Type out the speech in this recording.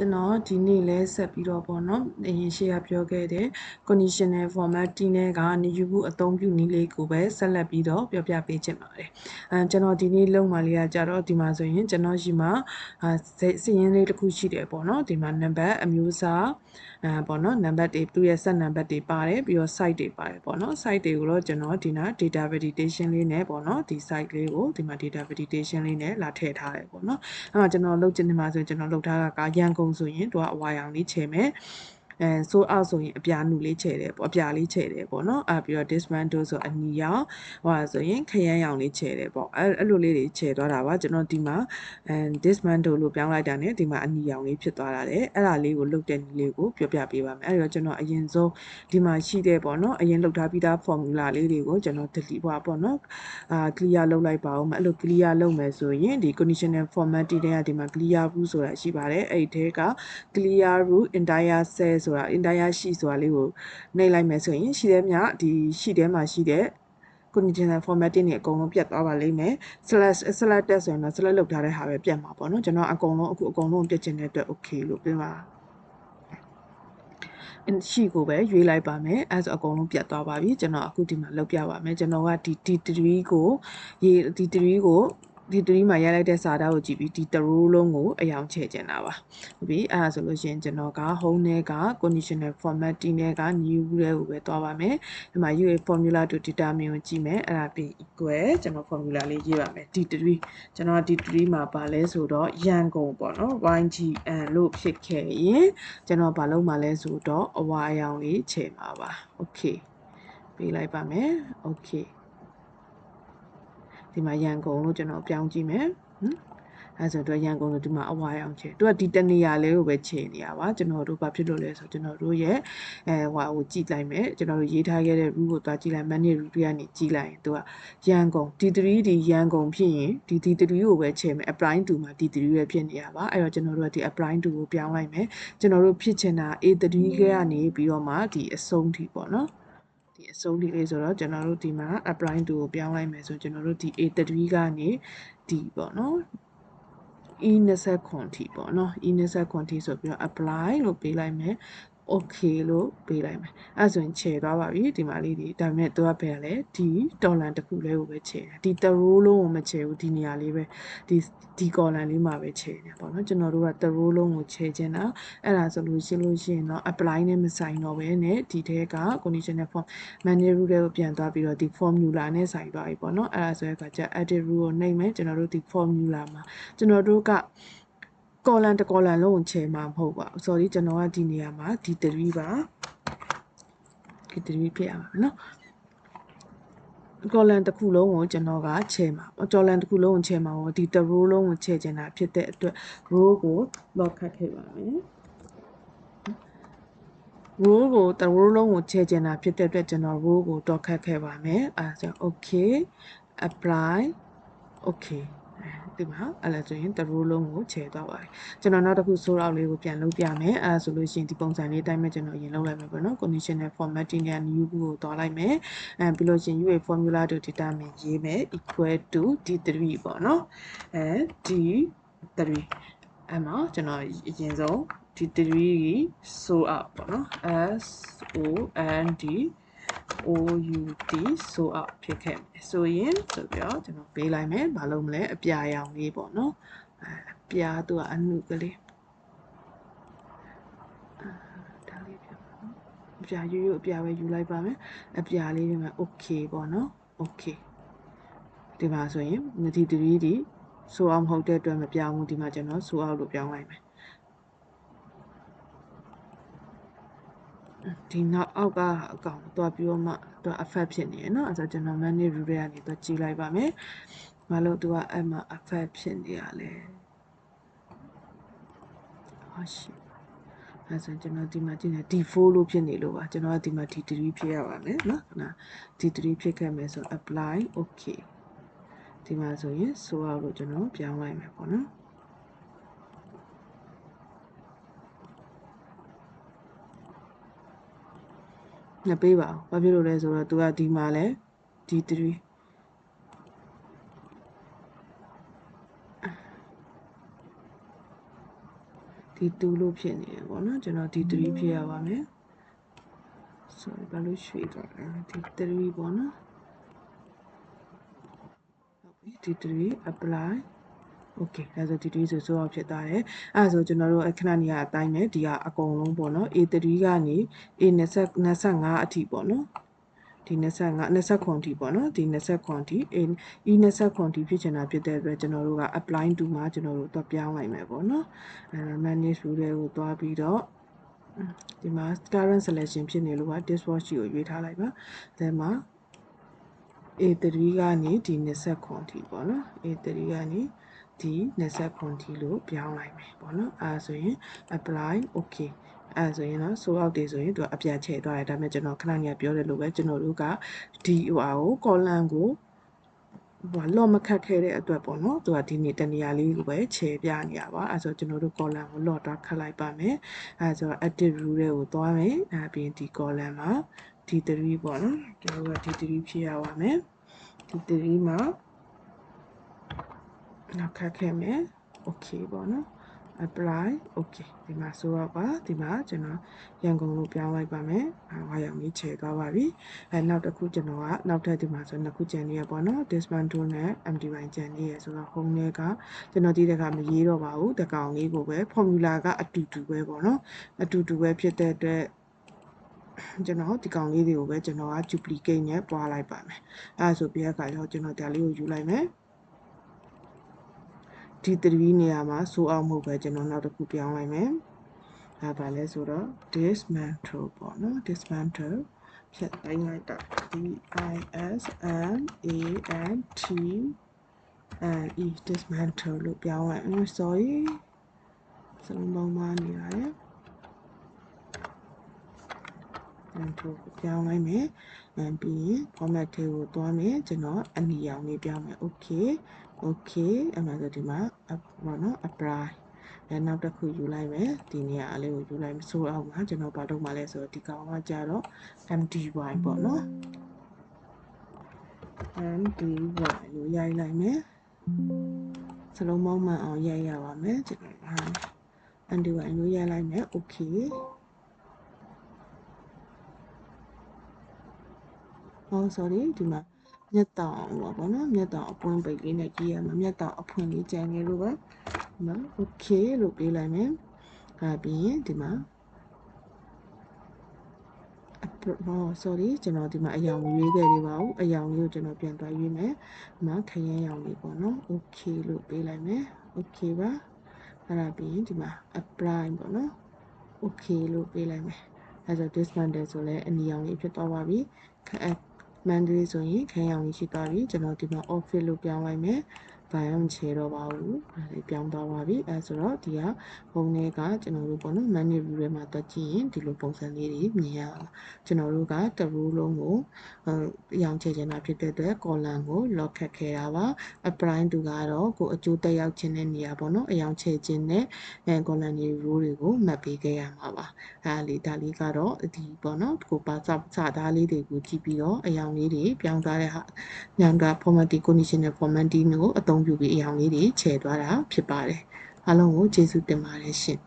ကျွန်တော်ဒီနေ့လဲဆက်ပြီးတော့ပေါ့နော်အရင်ရှေ့ကပြောခဲ့တဲ့ conditional formatting နဲ့ကနေယူမှုအသုံးပြုနည်းလေးကိုပဲဆက်လက်ပြီးတော့ပြောပြပေးချင်ပါတယ်အဲကျွန်တော်ဒီနေ့လုံးမှလေးကကြတော့ဒီမှာဆိုရင်ကျွန်တော်ရှိမှာအာစီရင်လေးတစ်ခုရှိတယ်ပေါ့နော်ဒီမှာ number အမျိုးအစားအဲပေါ့နော်နံပါတ်တွေသူ့ရဲ့ဆက်နံပါတ်တွေပါတယ်ပြီးတော့ site တွေပါတယ်ပေါ့နော် site တွေကိုတော့ကျွန်တော်ဒီနာ data validation လေးနဲ့ပေါ့နော်ဒီ site လေးကိုဒီမှာ data validation လေးနဲ့လာထည့်ထားတယ်ပေါ့နော်အဲ့မှာကျွန်တော်လုပ်ချင်နေမှာဆိုရင်ကျွန်တော်လုပ်ထားတာကရန်ကုန်ဆိုရင်သူကအဝါရောင်လေးချယ်မယ် အဲဆိုအောက်ဆိုရင်အပြာနုလေးချဲ့တယ်ပေါ့အပြာလေးချဲ့တယ်ပေါ့နော်အဲပြီးတော့ dismantle ဆိုအနီရောင်ဟိုဆိုရင်ခရမ်းရောင်လေးချဲ့တယ်ပေါ့အဲအဲ့လိုလေးတွေချဲ့သွားတာပါကျွန်တော်ဒီမှာအဲ dismantle လို့ပြောင်းလိုက်တာ ਨੇ ဒီမှာအနီရောင်လေးဖြစ်သွားတာတယ်အဲ့ဒါလေးကိုလုတ်တဲ့နည်းလေးကိုပြောပြပေးပါမယ်အဲ့တော့ကျွန်တော်အရင်ဆုံးဒီမှာရှိတဲ့ပေါ့နော်အရင်လုတ်ထားပြီးသား formula လေးတွေကိုကျွန်တော် delete ပါပေါ့နော်အာ clear လုပ်လိုက်ပါဦးမယ်အဲ့လို clear လုပ်မယ်ဆိုရင်ဒီ conditional format တွေကဒီမှာ clear ဘူးဆိုတာရှိပါတယ်အဲ့ဒီထဲက clear root entire cell ဆိုတာ entire sheet ဆိုတာလေးကိုနှိပ်လိုက်မယ်ဆိုရင်ရှိတဲ့မြဒီ sheet ထဲမှာရှိတဲ့ conditional formatting တွေအကုန်လုံးပြတ်သွားပါလိမ့်မယ် slash select တက်ဆိုရင်တော့ select လုပ်ထားတဲ့ဟာပဲပြတ်မှာပေါ့နော်ကျွန်တော်အကုန်လုံးအခုအကုန်လုံးပြတ်ချင်တဲ့အတွက် okay လို့ပြောပါရှိကိုပဲရွေးလိုက်ပါမယ်အဲဆိုအကုန်လုံးပြတ်သွားပါပြီကျွန်တော်အခုဒီမှာလုပ်ပြပါမယ်ကျွန်တော်ကဒီ D3 ကိုရေဒီ3ကို ဒီ3မှာရိုက်လိုက်တဲ့စာသားကိုကြည့်ပြီးဒီတရိုးလုံးကိုအယောင်ချဲ့ကျင်တာပါဟုတ်ပြီအဲ့ဒါဆိုလို့ရှိရင်ကျွန်တော်က home နဲ့က conditional formatting နဲ့က new တွေကိုပဲသွားပါမယ်ဒီမှာ UA formula to determine ကိုကြည့်မယ်အဲ့ဒါပြီး equal ကျွန်တော် formula လေးရေးပါမယ် D3 ကျွန်တော် D3 မှာပါလဲဆိုတော့ရန်ကုန်ပေါ့နော် YGN လို့ဖြစ်ခဲ့ရင်ကျွန်တော်ဘာလုပ်မှာလဲဆိုတော့အဝါအယောင်လေးချဲ့မှာပါ okay ပေးလိုက်ပါမယ် okay ဒီမှာရန်ကုန်လို့ကျွန်တော်ပြောင်းကြည့်မယ်ဟမ်အဲဆိုတော့ရန်ကုန်လို့ဒီမှာအဝါရောင်ချေသူကဒီတနေရာလေးကိုပဲခြေနေရပါကျွန်တော်တို့ဘာဖြစ်လို့လဲဆိုကျွန်တော်တို့ရဲ့အဲဟိုကိုကြည့်လိုက်မယ်ကျွန်တော်တို့ရေးထားခဲ့တဲ့ rule ကိုသွားကြည့်လိုက် manage rule တွေကနေကြည့်လိုက်ရင်သူကရန်ကုန် D3 ဒီရန်ကုန်ဖြစ်ရင်ဒီ D3 ကိုပဲခြေမယ် apply to မှာ D3 ပဲဖြစ်နေရပါအဲ့တော့ကျွန်တော်တို့ကဒီ apply to ကိုပြောင်းလိုက်မယ်ကျွန်တော်တို့ဖြစ်ချင်တာ A3 ကနေပြီးတော့မှဒီအဆုံးထိပေါ့နော် ဒီအဆုံးလေးလေးဆိုတော့ကျွန်တော်တို့ဒီမှာ apply to ကိုပြောင်းလိုက်မယ်ဆိုကျွန်တော်တို့ဒီ A3 ကနေဒီပေါ့နော် e20 ခွန်ထိပေါ့နော် e20 ခွန်ထိဆိုပြီးတော့ apply လို့ပေးလိုက်မယ် okay လို့ပေးလိုက်မယ်အဲဆိုရင်ခြေသွားပါပြီဒီမှာလေးဒီဒါပေမဲ့သူကဘယ်လဲဒီဒေါ်လာတစ်ခုလေးကိုပဲခြေတယ်ဒီတရိုးလုံးကိုမခြေဘူးဒီနေရာလေးပဲဒီဒီကော်လန်လေးမှာပဲခြေတယ်ပေါ့နော်ကျွန်တော်တို့ကတရိုးလုံးကိုခြေချင်တာအဲ့ဒါဆိုလို့ရှင်းလို့ရှိရင်တော့ apply နဲ့မဆိုင်တော့ဘဲနဲ့ဒီထဲက conditional form manual rule တွေကိုပြန်သွားပြီးတော့ဒီ formula နဲ့ဆိုင်သွားပြီပေါ့နော်အဲ့ဒါဆိုရကကြ edit rule ကိုနှိပ်မယ်ကျွန်တော်တို့ဒီ formula မှာကျွန်တော်တို့က ကော်လန်တစ်ကော်လန်လုံးကိုချဲမှာမဟုတ်ပါဘူး sorry ကျွန်တော်ကဒီနေရာမှာဒီ3ပါဒီ3ဖြစ်ရမှာနော်ကော်လန်တစ်ခုလုံးကိုကျွန်တော်ကချဲမှာကော်လန်တစ်ခုလုံးကိုချဲမှာဟောဒီတရိုးလုံးကိုချဲချင်တာဖြစ်တဲ့အတွက် row ကို lock ခတ်ခဲ့ပါမယ် row ကိုတရိုးလုံးကိုချဲချင်တာဖြစ်တဲ့အတွက်ကျွန်တော် row ကို lock ခတ်ခဲ့ပါမယ်အဲဒါကြောင့် okay apply okay ဒီမှာအဲ့ဒါဆိုရင်တရိုးလုံးကိုခြေသွားပါတယ်ကျွန်တော်နောက်တစ်ခုဆိုတော့လေးကိုပြန်လုပ်ပြမယ်အဲ့ဒါဆိုလို့ရှိရင်ဒီပုံစံလေးအတိုင်းပဲကျွန်တော်အရင်လုပ်လိုက်မယ်ပေါ့နော် conditional formatting နဲ့ new ကိုသွားလိုက်မယ်အဲပြီးလို့ရှိရင် UA formula to determine ရေးမယ် equal to d3 ပေါ့နော်အဲ d3 အဲ့မှာကျွန်တော်အရင်ဆုံး d3 ကြီး so up ပေါ့နော် s o n d OUT ဆိုအောင်ဖြစ်ခဲ့မယ်ဆိုရင်ဆိုပြီးတော့ကျွန်တော်ပေးလိုက်မယ်မလုပ်မလဲအပြာရောင်လေးပေါ့နော်အပြာသူကအနုကလေးဒါလေးပြနော်အပြာရိုးရိုးအပြာပဲယူလိုက်ပါမယ်အပြာလေးတွေမှာ okay ပေါ့နော် okay ဒီမှာဆိုရင်နတိ3ဒီဆိုအောင်မဟုတ်တဲ့အတွက်မပြောင်းဘူးဒီမှာကျွန်တော်ဆိုအောင်လို့ပြောင်းလိုက်မယ် ဒီနောက်အောက်ကအကောင်သွားပြီးတော့မှသူ effect ဖြစ်နေရနော်အဲ့ဒါကျွန်တော် many rule တွေကနေသွားကြည့်လိုက်ပါမယ်မလို့သူကအဲ့မှာ effect ဖြစ်နေရလဲဟာရှိအဲဆိုကျွန်တော်ဒီမှာကြည့်နေဒီ4လို့ဖြစ်နေလို့ပါကျွန်တော်ကဒီမှာဒီ3ဖြစ်ရပါမယ်နော်ခဏဒီ3ဖြစ်ခဲ့မယ်ဆို apply okay ဒီမှာဆိုရင် so out လို့ကျွန်တော်ပြောင်းလိုက်မယ်ပေါ့နော် မပေးပါဘူးဘာဖြစ်လို့လဲဆိုတော့ तू ကဒီမှာလဲ D3 D3 ဒီ2လို့ဖြစ်နေတယ်ပေါ့နော်ကျွန်တော်ဒီ3ဖြစ်ရပါမယ် sorry ဘာလို့ရွှေ့သွားလဲဒီ3ပေါ့နော်ဟုတ်ပြီဒီ3 apply okay အဲဆိုဒီ3ဆိုဆိုအောင်ဖြစ်သွားတယ်အဲဆိုကျွန်တော်တို့အခဏနေရအတိုင်းပဲဒီကအကုန်လုံးပေါ့နော် A3 ကနေ A25 အထိပေါ့နော်ဒီ25 20ခွန်တီပေါ့နော်ဒီ20ခွန်တီ A E 20ခွန်တီဖြစ်ချင်တာဖြစ်တဲ့အတွက်ကျွန်တော်တို့က apply to မှာကျွန်တော်တို့တော့ပြောင်းလိုက်မယ်ပေါ့နော်အဲ manage rule တွေကိုသွားပြီးတော့ဒီမှာ current selection ဖြစ်နေလို့ပါ dishwatch ကိုရွေးထားလိုက်ပါဒါမှာ A3 ကနေဒီ20ခွန်တီပေါ့နော် A3 ကနေ ဒီ20ခွန်တီလို့ပြောင်းလိုက်မယ်ပေါ့နော်အဲဆိုရင် apply okay အဲဆိုရင်တော့ so out တွေဆိုရင်သူကအပြတ်ချဲသွားတယ်ဒါပေမဲ့ကျွန်တော်ခဏညပြောတယ်လို့ပဲကျွန်တော်တို့ကဒီဟိုဟာကို column ကိုဟိုလော့မခတ်ခဲ့တဲ့အတွက်ပေါ့နော်သူကဒီနေ့တနေရာလေးကိုပဲခြေပြနေရပါအဲဆိုကျွန်တော်တို့ column ကိုလော့တော့ခတ်လိုက်ပါမယ်အဲဆို active rule တွေကိုသွားမယ်အဲပြီးရင်ဒီ column မှာ D3 ပေါ့နော်ကျွန်တော်တို့က D3 ဖြစ်ရပါမယ် D3 မှာ နောက်ခတ်ခဲ့မယ် okay ပေါ့နော် apply okay ဒီမှာဆိုတော့ပါဒီမှာကျွန်တော်ရန်ကုန်လို့ပြောင်းလိုက်ပါမယ်အဲဝါရောင်လေးခြေသွားပါပြီအဲနောက်တစ်ခုကျွန်တော်ကနောက်ထပ်ဒီမှာဆိုနှစ်ခုကြံနေရပေါ့နော် dismantle နဲ့ MD1 ကြံနေရဆိုတော့ home နဲ့ကကျွန်တော်ဒီတခါမရေးတော့ပါဘူးတကောင်လေးကိုပဲ formula ကအတူတူပဲပေါ့နော်အတူတူပဲဖြစ်တဲ့အတွက်ကျွန်တော်ဒီကောင်လေးတွေကိုပဲကျွန်တော်က duplicate နဲ့ပွားလိုက်ပါမယ်အဲဒါဆိုပြအခါကျတော့ကျွန်တော်ဒါလေးကိုယူလိုက်မယ် ဒီ3နေရာမှာဆိုအောင်မဟုတ်ပဲကျွန်တော်နောက်တစ်ခုပြောင်းလိုက်မယ်။ဒါပါလဲဆိုတော့ dismantle ပေါ့နော် dismantle ဖြတ်တိုင်းလိုက်တာ D I S M A N T and E dismantle လို့ပြောင်းလိုက်။ sorry စလုံးပေါင်းမနေရတယ်။ control ကိုပြောင်းလိုက်မယ်။အဲပြီးရင် format ထဲကိုသွားမယ်ကျွန်တော်အနီရောင်လေးပြောင်းမယ် okay okay အမှဆိုဒီမှာဘောနော် apply အဲနောက်တစ်ခုယူလိုက်မယ်ဒီနေရာအလေးကိုယူလိုက်မယ်ဆိုအောင်မှာကျွန်တော်ဘာလုပ်မှလဲဆိုတော့ဒီကောင်ကကြတော့ MDY ပေါ့နော် MDY လို့ရိုက်လိုက်မယ်စလုံးမောင်းမှန်အောင်ရိုက်ရပါမယ်ကျွန်တော်ဟာ MDY လို့ရိုက်လိုက်မယ် okay ဟော sorry ဒီမှာ မျက်တောင်ပေါ့ဗောနော်မျက်တောင်အပွင့်ပိတ်လေးနဲ့ကြည့်ရမှာမျက်တောင်အဖွင့်လေးကြံနေလို့ပဲနော် okay လို့ပေးလိုက်မယ်အဲပြီးရင်ဒီမှာဟော sorry ကျွန်တော်ဒီမှာအယောင်ရွေးခဲ့သေးပါဘူးအယောင်လေးကိုကျွန်တော်ပြန်သွားရွေးမယ်ဒီမှာခရင်ရောင်လေးပေါ့နော် okay လို့ပေးလိုက်မယ် okay ပါအဲ့ဒါပြီးရင်ဒီမှာ apply ပေါ့နော် okay လို့ပေးလိုက်မယ်အဲဆို dismantle ဆိုလဲအနီရောင်လေးဖြစ်သွားပါပြီ မန်ဒလေးဆိုရင်ခန်းရောင်ကြီးရှိသွားပြီကျွန်တော်ဒီမှာ office လို့ပြောင်းလိုက်မယ် ဘာမှမချေတော့ပါဘူးအဲဒါပြောင်းသွားပါပြီအဲဆိုတော့ဒီကပုံတွေကကျွန်တော်တို့ပေါ့နော် menu view ထဲမှာတက်ကြည့်ရင်ဒီလိုပုံစံလေးတွေမြင်ရအောင်ကျွန်တော်တို့ကတရူးလုံးကိုအရောင်ချေချင်တာဖြစ်တဲ့အတွက် column ကို lock ခတ်ခဲ့တာပါ apply တူကတော့ကိုအကျိုးတက်ရောက်ခြင်းတဲ့နေရာပေါ့နော်အရောင်ချေခြင်းနဲ့အဲ column တွေ row တွေကို map ပေးခဲ့ရမှာပါအဲဒါလေးဒါလေးကတော့ဒီပေါ့နော်ကိုပါစစသားလေးတွေကိုကြည့်ပြီးတော့အရောင်လေးတွေပြောင်းသွားတဲ့ဟာညောင်တာ formatting conditional formatting ကိုအသုံးပြုပြီးအရောင်လေးတွေခြေသွားတာဖြစ်ပါတယ်အားလုံးကိုကျေးဇူးတင်ပါတယ်ရှင်